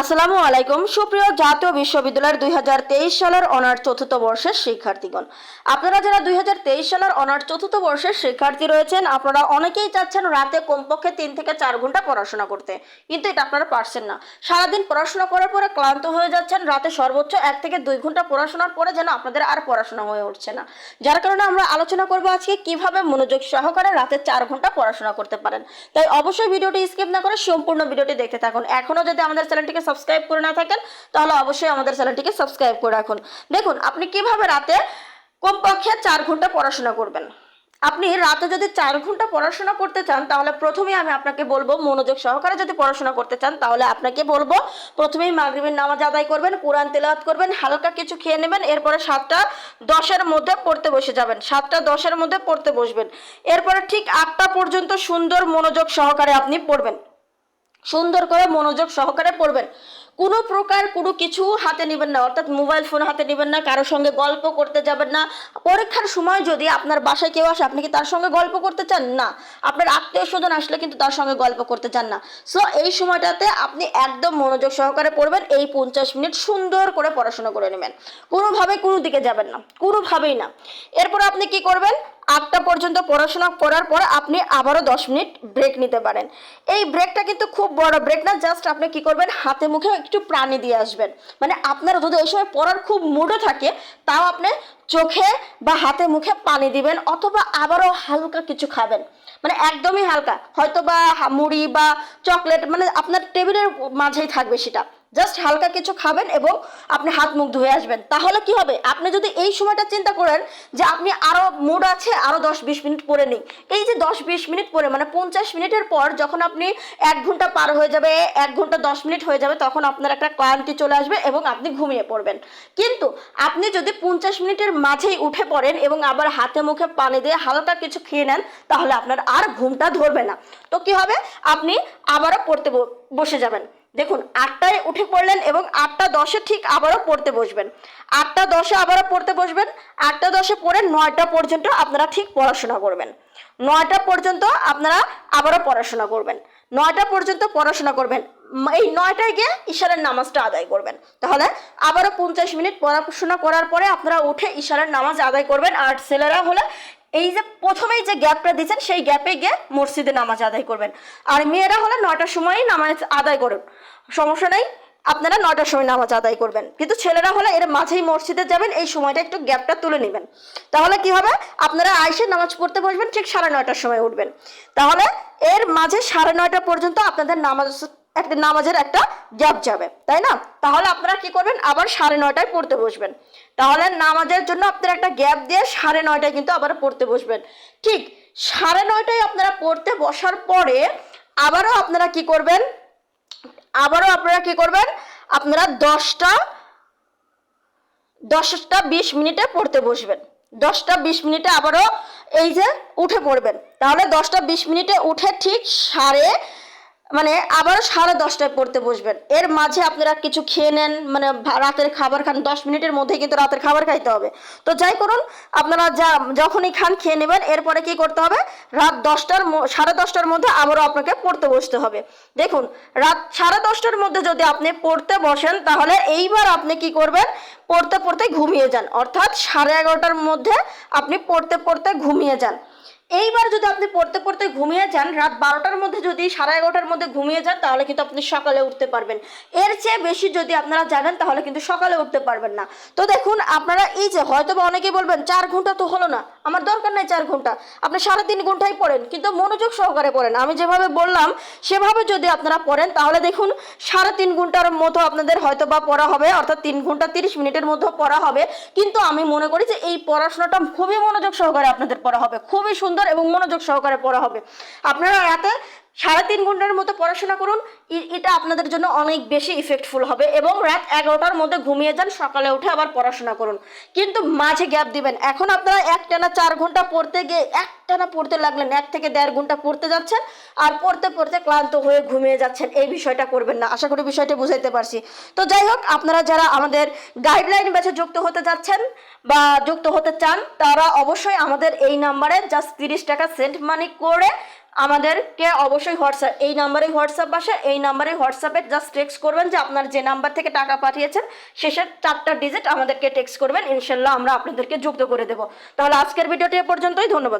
আসসালামু আলাইকুম। সুপ্রিয় জাতীয় বিশ্ববিদ্যালয়ের দুই হাজার তেইশ সালের অনার্স চতুর্থ বর্ষের শিক্ষার্থীগণ। আপনারা যারা দুই হাজার তেইশ সালের অনার্স চতুর্থ বর্ষের শিক্ষার্থী রয়েছেন, আপনারা অনেকেই চাচ্ছেন রাতে কমপক্ষে তিন থেকে চার ঘণ্টা পড়াশোনা করতে। কিন্তু এটা আপনারা পারছেন না। সারাদিন পড়াশোনা করার পরে ক্লান্ত হয়ে যাচ্ছেন, রাতে সর্বোচ্চ এক থেকে দুই ঘণ্টা পড়াশোনার পরে যেন আপনাদের আর পড়াশোনা হয়ে উঠছে না। যার কারণে আমরা আলোচনা করব আজকে কীভাবে মনোযোগ সহকারে রাতে চার ঘণ্টা পড়াশোনা করতে পারেন। তাই অবশ্যই ভিডিওটি স্কিপ না করে সম্পূর্ণ ভিডিওটি দেখতে থাকুন। এখনও যদি আমাদের চ্যানেলটিকে সাবস্ক্রাইব করে না থাকেন, তাহলে অবশ্যই আমাদের চ্যানেলটিকে সাবস্ক্রাইব করে রাখুন। দেখুন, আপনি কীভাবে রাতে কমপক্ষে চার ঘণ্টা পড়াশোনা করবেন? আপনি রাতে যদি চার ঘণ্টা পড়াশোনা করতে চান, তাহলে প্রথমেই আমি আপনাকে বলব, মনোযোগ সহকারে যদি পড়াশোনা করতে চান, তাহলে আপনাকে বলব, প্রথমেই মাগরিবের নামাজ আদায় করবেন, কোরআন তেলাওয়াত করবেন, হালকা কিছু খেয়ে নেবেন, এরপরে সাতটা দশের মধ্যে পড়তে বসে যাবেন। সাতটা দশের মধ্যে পড়তে বসবেন। এরপরে ঠিক আটটা পর্যন্ত সুন্দর মনোযোগ সহকারে আপনি পড়বেন। সুন্দর করে মনোযোগ সহকারে পড়বেন। কোনো প্রকার কোনো কিছু হাতে নেবেন না, অর্থাৎ মোবাইল ফোন হাতে নেবেন না, কারোর সঙ্গে গল্প করতে যাবেন না। পরীক্ষার সময় যদি আপনার বাসায় কেউ আসে, আপনি কি তার সঙ্গে গল্প করতে চান? না। আপনার আত্মীয় স্বজন আসলে কিন্তু তার সঙ্গে গল্প করতে চান না। সো এই সময়টাতে আপনি একদম মনোযোগ সহকারে পড়বেন, এই পঞ্চাশ মিনিট সুন্দর করে পড়াশোনা করে নেবেন। কোনোভাবে কোনো দিকে যাবেন না, কোনোভাবেই না। এরপর আপনি কি করবেন? আটটা পর্যন্ত পড়াশোনা করার পর আপনি আবারও দশ মিনিট ব্রেক নিতে পারেন। এই ব্রেকটা কিন্তু খুব বড় ব্রেক না জাস্ট আপনি কি করবেন? হাতে মুখে একটু প্রাণী দিয়ে আসবেন। মানে আপনার যদি ওই সময় পড়ার খুব মুডও থাকে, তাও আপনি চোখে বা হাতে মুখে পানি দিবেন অথবা আবারও হালকা কিছু খাবেন। মানে একদমই হালকা। হয়তো বা মুড়ি বা চকলেট মানে আপনার টেবিলের মাঝেই থাকবে সেটা। জাস্ট হালকা কিছু খাবেন এবং আপনি হাত মুখ ধুয়ে আসবেন। তাহলে কি হবে? আপনি যদি এই সময়টা চিন্তা করেন যে আপনি আরও মুড আছে, আরও দশ বিশ মিনিট পরে নিই এই যে দশ বিশ মিনিট পরে মানে পঞ্চাশ মিনিটের পর যখন আপনি এক ঘণ্টা পার হয়ে যাবে, এক ঘণ্টা দশ মিনিট হয়ে যাবে, তখন আপনার একটা ক্লান্তি চলে আসবে এবং আপনি ঘুমিয়ে পড়বেন। কিন্তু আপনি যদি পঞ্চাশ মিনিটের মাঝেই উঠে পড়েন এবং আবার হাতে মুখে পানি দিয়ে হালকা কিছু খেয়ে নেন, তাহলে আপনার আর ঘুমটা ধরবে না। তো কি হবে? আপনি আবারও পড়তে বসে যাবেন। দেখুন, আটটায় উঠে পড়লেন এবং আটটা দশে ঠিক আবারও পড়তে বসবেন। আটটা দশে আবারও পড়তে বসবেন, আটটা দশে পড়ে নয়টা পর্যন্ত আপনারা ঠিক পড়াশোনা করবেন। নয়টা পর্যন্ত আপনারা আবারও পড়াশোনা করবেন। নয়টা পর্যন্ত পড়াশোনা করবেন। এই নয়টায় গিয়ে ইশারের নামাজটা আদায় করবেন। তাহলে আবারও পঞ্চাশ মিনিট পড়াশোনা করার পরে আপনারা উঠে ইশারের নামাজ আদায় করবেন। আর ছেলেরা হলে এই যে প্রথমেই যে গ্যাপটা দিচ্ছেন সেই গ্যাপে গিয়ে মসজিদে নামাজ আদায় করবেন। আর মেয়েরা হলে নয়টার সময়ই নামাজ আদায় করুন। সমস্যা নেই, আপনারা নয়টার সময় নামাজ আদায় করবেন। কিন্তু ছেলেরা হলে এর মাঝেই মসজিদে যাবেন, এই সময়টা একটু গ্যাপটা তুলে নেবেন। তাহলে কি হবে? আপনারা আইসে নামাজ পড়তে বসবেন, ঠিক সাড়ে নয়টার সময় উঠবেন। তাহলে এর মাঝে সাড়ে নয়টা পর্যন্ত আপনাদের নামাজ একটা নামাজের একটা গ্যাপ যাবে, তাই না? তাহলে আপনারা কি করবেন? আবার সাড়ে নয়টায় পড়তে বসবেন। তাহলে নামাজের জন্য আপনারা একটা গ্যাপ দিয়ে সাড়ে নয়টায় কিন্তু আবার পড়তে বসবেন। ঠিক সাড়ে নয়টায় আপনারা পড়তে বসার পরে আবারও আপনারা কি করবেন? আবারও আপনারা কি করবেন? আপনারা দশটা দশটা বিশ মিনিটে পড়তে বসবেন। দশটা বিশ মিনিটে আবারও এই যে উঠে পড়বেন। তাহলে দশটা বিশ মিনিটে উঠে ঠিক সাড়ে মানে আবারও সাড়ে দশটায় পড়তে বসবেন। এর মাঝে আপনারা কিছু খেয়ে নেন মানে রাতের খাবার খান, দশ মিনিটের মধ্যে কিন্তু রাতের খাবার খাইতে হবে। তো যাই করুন, আপনারা যা, যখনই খান খেয়ে নেবেন, এরপরে কি করতে হবে? রাত দশটার সাড়ে দশটার মধ্যে আবারও আপনাকে পড়তে বসতে হবে। দেখুন, রাত সাড়ে দশটার মধ্যে যদি আপনি পড়তে বসেন, তাহলে এইবার আপনি কি করবেন? পড়তে পড়তে ঘুমিয়ে যান। অর্থাৎ সাড়ে এগারোটার মধ্যে আপনি পড়তে পড়তে ঘুমিয়ে যান। এইবার যদি আপনি পড়তে পড়তে ঘুমিয়ে যান, রাত বারোটার মধ্যে যদি, সাড়ে এগারোটার মধ্যে ঘুমিয়ে যান, তাহলে কিন্তু আপনি সকালে উঠতে পারবেন। এর চেয়ে বেশি যদি আপনারা জানেন, তাহলে কিন্তু সকালে উঠতে পারবেন না। তো দেখুন, আপনারা এই যে হয়তো বা অনেকেই বলবেন, চার ঘণ্টা তো হলো না। আমার দরকার নেই চার ঘণ্টা। আপনি সাড়ে তিন ঘন্টাই পড়েন, কিন্তু মনোযোগ সহকারে পড়েন। আমি যেভাবে বললাম, সেভাবে যদি আপনারা পড়েন, তাহলে দেখুন, সাড়ে তিন ঘণ্টার মতো আপনাদের হয়তো বা পড়া হবে, অর্থাৎ তিন ঘণ্টা তিরিশ মিনিটের মধ্যে পড়া হবে। কিন্তু আমি মনে করি যে, এই পড়াশোনাটা খুবই মনোযোগ সহকারে আপনাদের পড়া হবে। খুবই সুন্দর এবং মনোযোগ সহকারে পড়া হবে। আপনারা রাতে সাড়ে তিন ঘণ্টার মতো পড়াশোনা করুন। এটা আপনাদের জন্য অনেক বেশি ইফেক্টফুল হবে এবং রাত এগারোটার মধ্যে ঘুমিয়ে যান, সকালে উঠে আবার পড়াশোনা করুন। কিন্তু মাঝে গ্যাপ দিবেন। এখন আপনারা একটানা চার ঘণ্টা পড়তে গিয়ে একটানা পড়তে লাগলেন, এক থেকে দেড় ঘণ্টা পড়তে যাচ্ছেন আর পড়তে পড়তে ক্লান্ত হয়ে ঘুমিয়ে যাচ্ছেন। এই বিষয়টা করবেন না। আশা করি বিষয়টা বুঝাইতে পারছি। তো যাই হোক, আপনারা যারা আমাদের গাইডলাইন ব্যাচে যুক্ত হতে যাচ্ছেন বা যুক্ত হতে চান, তারা অবশ্যই আমাদের এই নাম্বারে জাস্ট তিরিশ টাকা সেন্ট মানি করে আমাদেরকে অবশ্যই হোয়াটসঅ্যাপ, এই নাম্বারে হোয়াটসঅ্যাপ বাসা, এই নাম্বারে হোয়াটসঅ্যাপে জাস্ট টেক্সট করবেন যে আপনার যে নাম্বার থেকে টাকা পাঠিয়েছেন, শেষের চারটা ডিজিট আমাদেরকে টেক্সট করবেন, ইনশাল্লাহ আমরা আপনাদেরকে যুক্ত করে দেবো। তাহলে আজকের ভিডিওটি এ পর্যন্তই, ধন্যবাদ।